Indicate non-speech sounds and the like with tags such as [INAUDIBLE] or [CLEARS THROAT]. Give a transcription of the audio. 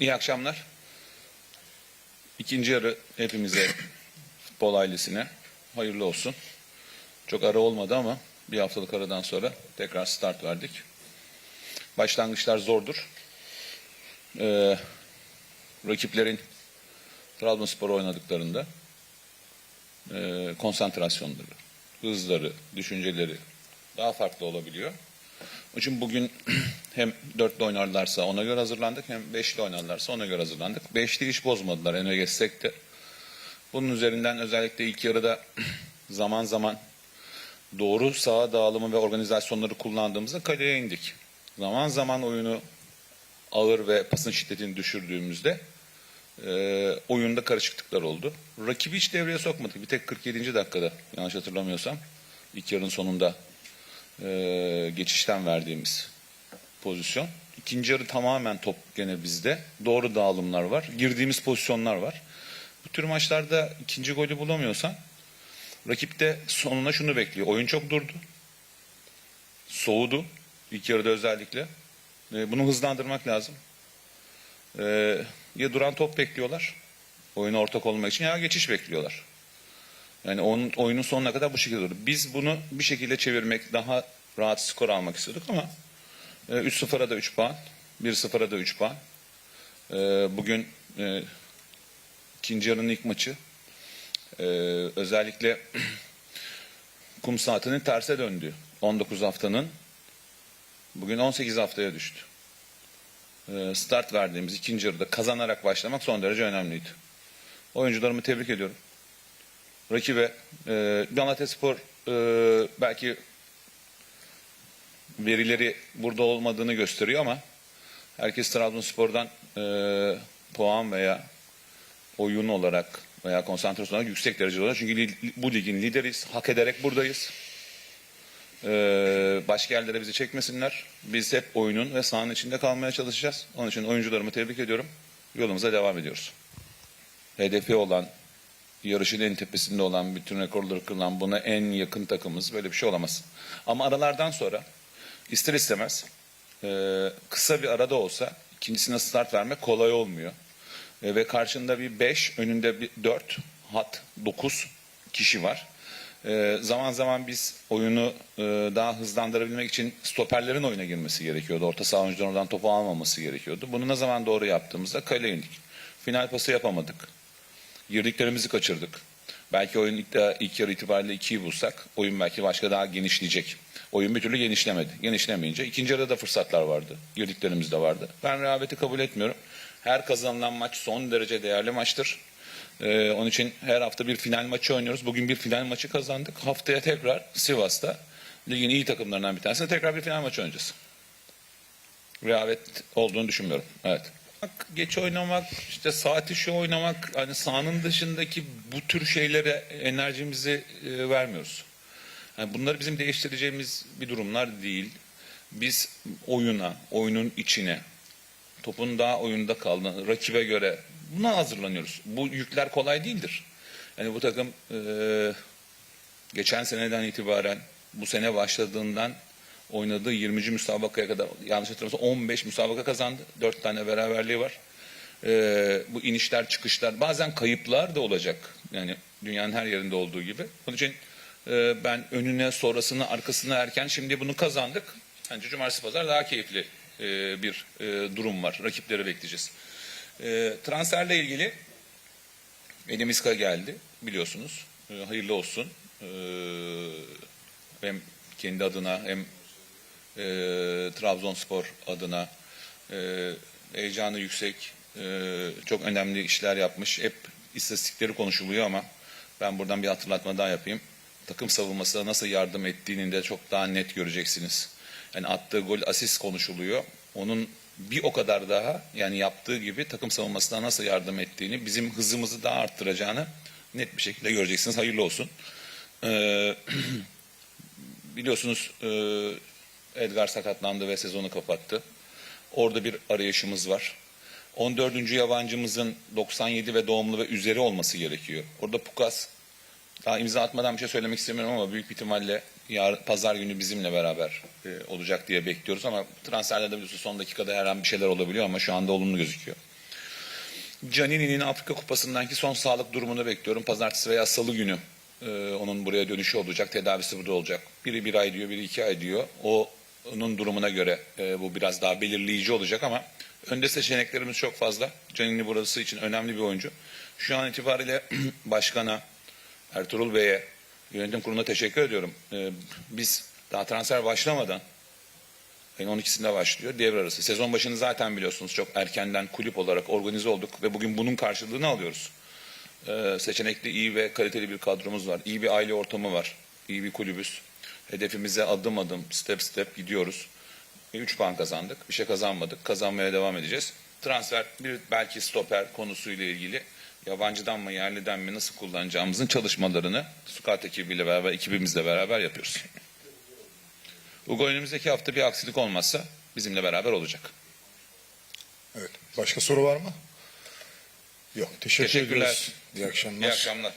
İyi akşamlar. İkinci yarı hepimize, futbol ailesine hayırlı olsun. Çok ara olmadı ama bir haftalık aradan sonra tekrar start verdik. Başlangıçlar zordur. Ee, rakiplerin Trabzonspor oynadıklarında e, konsantrasyonları, hızları, düşünceleri daha farklı olabiliyor. Onun için bugün [CLEARS THROAT] hem dörtlü oynarlarsa ona göre hazırlandık hem beşli oynarlarsa ona göre hazırlandık. Beşli iş bozmadılar ene geçsek. Bunun üzerinden özellikle ilk yarıda [CLEARS THROAT] zaman zaman doğru saha dağılımı ve organizasyonları kullandığımızda kaleye indik. Zaman zaman oyunu ağır ve pasın şiddetini düşürdüğümüzde e, oyunda karışıklıklar oldu. Rakibi hiç devreye sokmadık. Bir tek 47. dakikada yanlış hatırlamıyorsam ilk yarının sonunda e, geçişten verdiğimiz pozisyon. İkinci yarı tamamen top gene bizde. Doğru dağılımlar var. Girdiğimiz pozisyonlar var. Bu tür maçlarda ikinci golü bulamıyorsan rakip de sonuna şunu bekliyor. Oyun çok durdu. Soğudu. İlk yarıda özellikle. E, bunu hızlandırmak lazım. E, ya duran top bekliyorlar. Oyuna ortak olmak için ya geçiş bekliyorlar. Yani onun oyunun sonuna kadar bu şekilde oldu. Biz bunu bir şekilde çevirmek, daha rahat skor almak istiyorduk ama e, 3-0'a da 3 puan, 1-0'a da 3 puan. E, bugün e, ikinci yarının ilk maçı. E, özellikle [CLEARS THROAT] kum saatinin terse döndü. 19 haftanın bugün 18 haftaya düştü. Start verdiğimiz ikinci yarıda kazanarak başlamak son derece önemliydi. Oyuncularımı tebrik ediyorum rakibe e, Galatasaray e, belki verileri burada olmadığını gösteriyor ama herkes Trabzonspor'dan e, puan veya oyun olarak veya konsantrasyon olarak yüksek derecede olarak çünkü li- bu ligin lideriyiz. Hak ederek buradayız. E, başka yerlere bizi çekmesinler. Biz hep oyunun ve sahanın içinde kalmaya çalışacağız. Onun için oyuncularımı tebrik ediyorum. Yolumuza devam ediyoruz. Hedefi olan yarışın en tepesinde olan, bütün rekorları kırılan, buna en yakın takımız böyle bir şey olamaz. Ama aralardan sonra ister istemez e, kısa bir arada olsa ikincisine start vermek kolay olmuyor. E, ve karşında bir 5, önünde bir 4, hat 9 kişi var. E, zaman zaman biz oyunu daha hızlandırabilmek için stoperlerin oyuna girmesi gerekiyordu. Orta saha oyuncuların oradan topu almaması gerekiyordu. Bunu ne zaman doğru yaptığımızda kale indik. Final pası yapamadık. Girdiklerimizi kaçırdık. Belki oyun ilk, ilk yarı itibariyle ikiyi bulsak oyun belki başka daha genişleyecek. Oyun bir türlü genişlemedi. Genişlemeyince ikinci yarıda da fırsatlar vardı. Girdiklerimiz de vardı. Ben rehaveti kabul etmiyorum. Her kazanılan maç son derece değerli maçtır. Ee, onun için her hafta bir final maçı oynuyoruz. Bugün bir final maçı kazandık. Haftaya tekrar Sivas'ta ligin iyi takımlarından bir tanesine tekrar bir final maçı oynayacağız. Rehavet olduğunu düşünmüyorum. Evet geç oynamak, işte saat işi oynamak, hani sahanın dışındaki bu tür şeylere enerjimizi e, vermiyoruz. Yani bunları bizim değiştireceğimiz bir durumlar değil. Biz oyuna, oyunun içine, topun daha oyunda kaldığını, rakibe göre buna hazırlanıyoruz. Bu yükler kolay değildir. Yani bu takım e, geçen seneden itibaren bu sene başladığından oynadığı 20. müsabakaya kadar yanlış hatırlamıyorsam 15 müsabaka kazandı. 4 tane beraberliği var. Ee, bu inişler çıkışlar bazen kayıplar da olacak. Yani dünyanın her yerinde olduğu gibi. Onun için e, ben önüne sonrasını arkasını erken şimdi bunu kazandık. Bence cumartesi pazar daha keyifli e, bir e, durum var. Rakipleri bekleyeceğiz. E, transferle ilgili Elimiska geldi biliyorsunuz. E, hayırlı olsun. E, hem kendi adına hem e, Trabzonspor adına e, heyecanı yüksek, e, çok önemli işler yapmış. Hep istatistikleri konuşuluyor ama ben buradan bir hatırlatma daha yapayım. Takım savunmasına nasıl yardım ettiğini de çok daha net göreceksiniz. Yani attığı gol asist konuşuluyor. Onun bir o kadar daha yani yaptığı gibi takım savunmasına nasıl yardım ettiğini, bizim hızımızı daha arttıracağını net bir şekilde göreceksiniz. Hayırlı olsun. Ee, [CLEARS THROAT] biliyorsunuz e, Edgar sakatlandı ve sezonu kapattı. Orada bir arayışımız var. 14. yabancımızın 97 ve doğumlu ve üzeri olması gerekiyor. Orada Pukas daha imza atmadan bir şey söylemek istemiyorum ama büyük bir ihtimalle yar, pazar günü bizimle beraber e, olacak diye bekliyoruz ama transferlerde biliyorsunuz son dakikada her an bir şeyler olabiliyor ama şu anda olumlu gözüküyor. Canini'nin Afrika Kupası'ndanki son sağlık durumunu bekliyorum. Pazartesi veya salı günü e, onun buraya dönüşü olacak. Tedavisi burada olacak. Biri bir ay diyor, biri iki ay diyor. O onun durumuna göre e, bu biraz daha belirleyici olacak ama önde seçeneklerimiz çok fazla. Canini burası için önemli bir oyuncu. Şu an itibariyle [CLEARS THROAT] başkana, Ertuğrul Bey'e, yönetim kuruluna teşekkür ediyorum. E, biz daha transfer başlamadan Ayın 12'sinde başlıyor. Devre arası. Sezon başını zaten biliyorsunuz çok erkenden kulüp olarak organize olduk ve bugün bunun karşılığını alıyoruz. Ee, seçenekli, iyi ve kaliteli bir kadromuz var. İyi bir aile ortamı var. İyi bir kulübüz. Hedefimize adım adım, step step gidiyoruz. 3 puan kazandık. Bir şey kazanmadık. Kazanmaya devam edeceğiz. Transfer bir belki stoper konusuyla ilgili yabancıdan mı yerliden mi nasıl kullanacağımızın çalışmalarını Sukat ekibiyle beraber, ekibimizle beraber yapıyoruz. Hugo önümüzdeki hafta bir aksilik olmazsa bizimle beraber olacak. Evet. Başka soru var mı? Yok. Teşekkür Teşekkürler. ediyoruz. İyi akşamlar. İyi akşamlar.